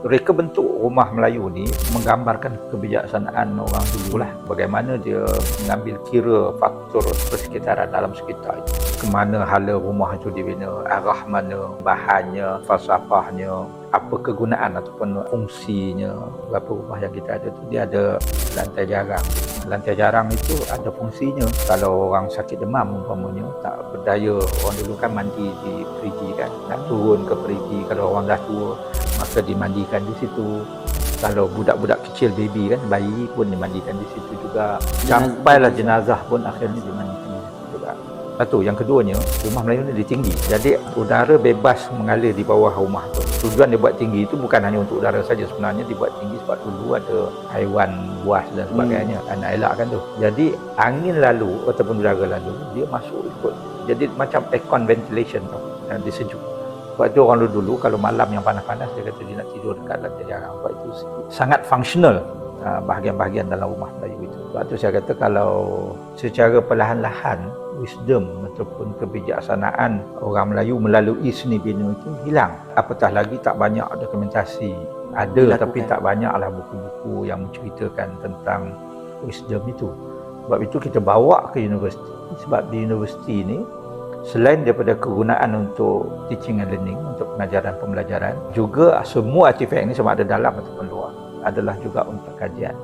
reka bentuk rumah Melayu ni menggambarkan kebijaksanaan orang dulu lah. Bagaimana dia mengambil kira faktor persekitaran dalam sekitar itu. Kemana hala rumah itu dibina, arah mana, bahannya, falsafahnya, apa kegunaan ataupun fungsinya. Berapa rumah yang kita ada tu dia ada lantai jarang. Lantai jarang itu ada fungsinya. Kalau orang sakit demam umpamanya tak berdaya, orang dulu kan mandi di perigi kan. Nak turun ke perigi kalau orang dah tua maka dimandikan di situ. Kalau budak-budak kecil baby kan bayi pun dimandikan di situ juga. Sampailah jenazah pun akhirnya dimandikan di situ juga. Satu yang keduanya rumah Melayu ni ditinggi jadi udara bebas mengalir di bawah rumah tu. Tujuan dia buat tinggi itu bukan hanya untuk udara saja. Sebenarnya dibuat tinggi sebab dulu ada haiwan buas dan sebagainya hmm. nak elakkan tu. Jadi angin lalu ataupun udara lalu dia masuk ikut. Jadi macam aircon ventilation tu. Yang disejuk sebab itu orang dulu kalau malam yang panas-panas dia kata dia nak tidur dekat lantai jarang. Sebab itu sangat fungsional uh, bahagian-bahagian dalam rumah Melayu itu. Sebab itu saya kata kalau secara perlahan-lahan wisdom ataupun kebijaksanaan orang Melayu melalui seni bina itu hilang. Apatah lagi tak banyak dokumentasi. Ada Dilakukan. tapi tak banyaklah buku-buku yang menceritakan tentang wisdom itu. Sebab itu kita bawa ke universiti. Sebab di universiti ini selain daripada kegunaan untuk teaching and learning untuk pengajaran pembelajaran juga semua artifak ini sama ada dalam ataupun luar. Adalah juga untuk kajian